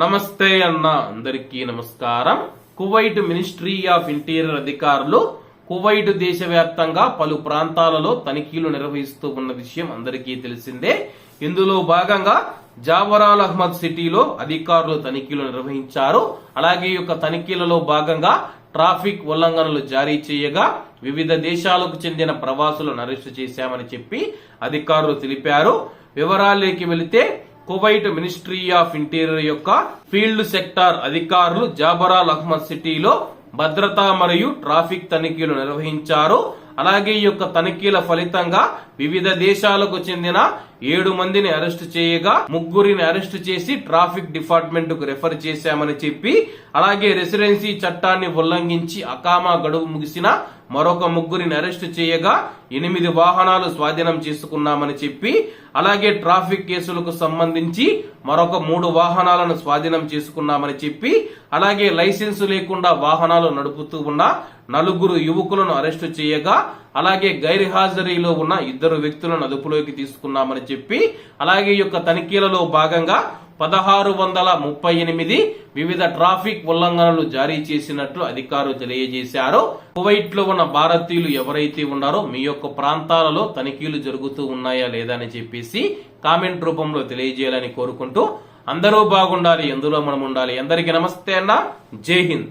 నమస్తే అన్న అందరికీ నమస్కారం. కువైట్ మినిస్ట్రీ ఆఫ్ ఇంటీరియర్ అధికారులు కువైట్ దేశవ్యాప్తంగా పలు ప్రాంతాలలో తనిఖీలు నిర్వహిస్తూ ఉన్న విషయం అందరికీ తెలిసిందే. ఇందులో భాగంగా జావరాల్ అహ్మద్ సిటీలో అధికారులు తనిఖీలు నిర్వహించారు. అలాగే ఈ యొక్క తనిఖీలలో భాగంగా ట్రాఫిక్ ఉల్లంఘనలు జారీ చేయగా వివిధ దేశాలకు చెందిన ప్రవాసులను అరెస్టు చేశామని చెప్పి అధికారులు తెలిపారు. వివరాల్లోకి వెళితే కువైట్ మినిస్ట్రీ ఆఫ్ ఇంటీరియర్ యొక్క ఫీల్డ్ సెక్టార్ అధికారులు జాబరాల్ అహ్మద్ సిటీలో భద్రత మరియు ట్రాఫిక్ తనిఖీలు నిర్వహించారు. అలాగే ఈ యొక్క తనిఖీల ఫలితంగా వివిధ దేశాలకు చెందిన ఏడు మందిని అరెస్ట్ చేయగా ముగ్గురిని అరెస్ట్ చేసి ట్రాఫిక్ డిపార్ట్మెంట్కు రెఫర్ చేశామని చెప్పి అలాగే రెసిడెన్సీ చట్టాన్ని ఉల్లంఘించి అకామా గడువు ముగిసిన మరొక ముగ్గురిని అరెస్టు చేయగా ఎనిమిది వాహనాలు స్వాధీనం చేసుకున్నామని చెప్పి అలాగే ట్రాఫిక్ కేసులకు సంబంధించి మరొక మూడు వాహనాలను స్వాధీనం చేసుకున్నామని చెప్పి అలాగే లైసెన్సు లేకుండా వాహనాలు నడుపుతూ ఉన్న నలుగురు యువకులను అరెస్టు చేయగా అలాగే గైర్హాజరీలో ఉన్న ఇద్దరు వ్యక్తులను అదుపులోకి తీసుకున్నామని చెప్పి అలాగే ఈ యొక్క తనిఖీలలో భాగంగా పదహారు వందల ముప్పై ఎనిమిది వివిధ ట్రాఫిక్ ఉల్లంఘనలు జారీ చేసినట్లు అధికారులు తెలియజేశారు. కువైట్లో ఉన్న భారతీయులు ఎవరైతే ఉన్నారో మీ యొక్క ప్రాంతాలలో తనిఖీలు జరుగుతూ ఉన్నాయా లేదా అని చెప్పేసి కామెంట్ రూపంలో తెలియజేయాలని కోరుకుంటూ అందరూ బాగుండాలి ఎందులో మనం ఉండాలి. అందరికీ నమస్తే అన్న. జై హింద్.